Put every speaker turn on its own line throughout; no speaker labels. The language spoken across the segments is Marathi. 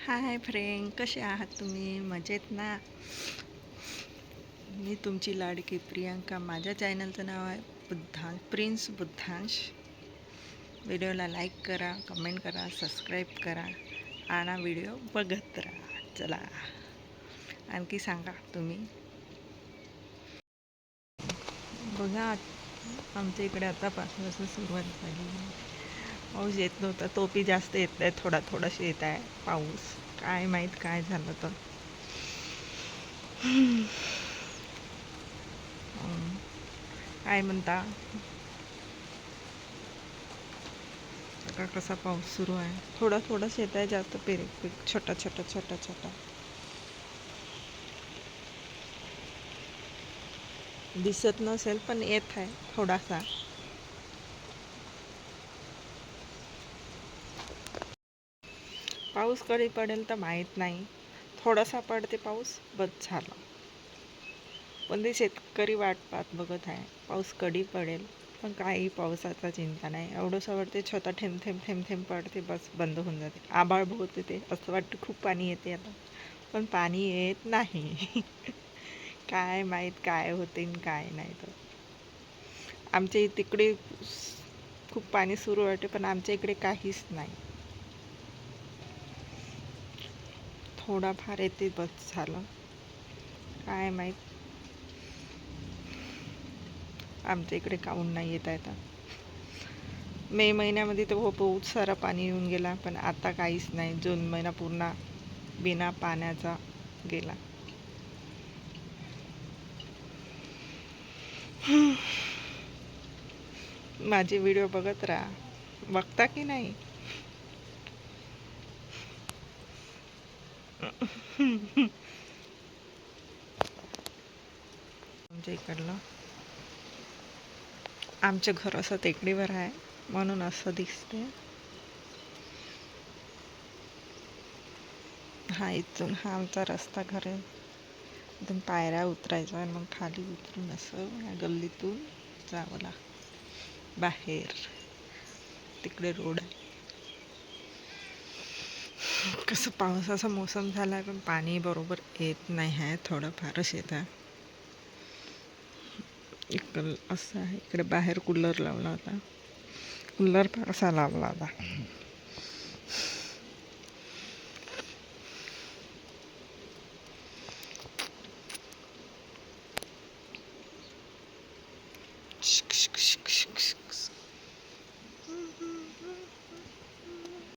हाय फ्रेंड कसे आहात तुम्ही? मजेत ना? मी तुमची लाडकी प्रियांका. माझ्या चॅनलचं नाव आहे बुद्धांश प्रिन्स बुद्धांश. व्हिडिओला लाईक करा कमेंट करा सबस्क्राईब करा आणि व्हिडिओ बघत राहा. चला. आणखी सांगा तुम्ही. बघा आमच्या इकडे आतापासून असं सुरुवात झाली. पाऊस येत नव्हता तोपी जास्त येत आहे थोडा थोडासा येत आहे पाऊस. काय माहीत काय झालं तर. काय म्हणता? आता कसा पाऊस सुरू आहे? थोडा थोडा येत आहे जास्त पेरेक पीक छोटा छोटा छोटा छोटा. दिसत नसेल पण येत आहे थोडासा. पाऊस कधी पडेल तर माहीत नाही. थोडासा पडते पाऊस बस झालं. पण ते शेतकरी वाट पाहत बघत आहे. पाऊस कधी पडेल? पण काही पावसाचा चिंता नाही. एवढंसं वाटते छोटा थेंब थेंब थेंब थेंब पडते बस बंद होऊन जाते. आभाळ भोवते ते. असं वाटतं खूप पाणी येते आता. पण पाणी येत नाही. काय माहीत काय होते काय नाही तर. आमच्या तिकडे खूप पाणी सुरू वाटते पण आमच्या इकडे काहीच नाही. थोडाफार येते बस झालं. काय माहीत. आमच्या इकडे काऊन नाही येत येतात मे महिन्यामध्ये तर हो बहुत सारा पाणी येऊन गेला पण आता काहीच नाही. जून महिना पूर्ण बिना पाण्याचा गेला. माझे व्हिडिओ बघत राहा. बघता की नाही? आमच्या इकडलं. आमचं घर असं टेकडीवर आहे म्हणून असं दिसते हा इथून हा आमचा रस्ता घर आहे. इथून पायऱ्या उतरायचा आणि मग खाली उतरून असं या गल्लीतून जावं लाग बाहेर. तिकडे रोड आहे. कसं पावसाचा मोसम झाला आहे पण पाणी बरोबर येत नाही आहे. थोडंफारच येत आहे. इकडं असं आहे. इकडे बाहेर कूलर लावला होता. कूलर फारसा लावला होता.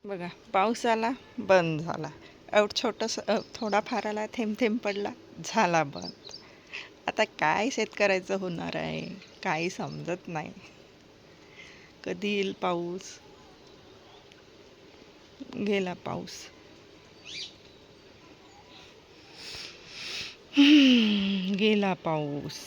बघा पाऊस आला बंद झाला. एवढं छोटंसं थोडाफार आला थेंब थेंब पडला झाला बंद. आता काय शेतकऱ्याचं होणार आहे? काही समजत नाही. कधी येईल पाऊस? गेला पाऊस. गेला पाऊस.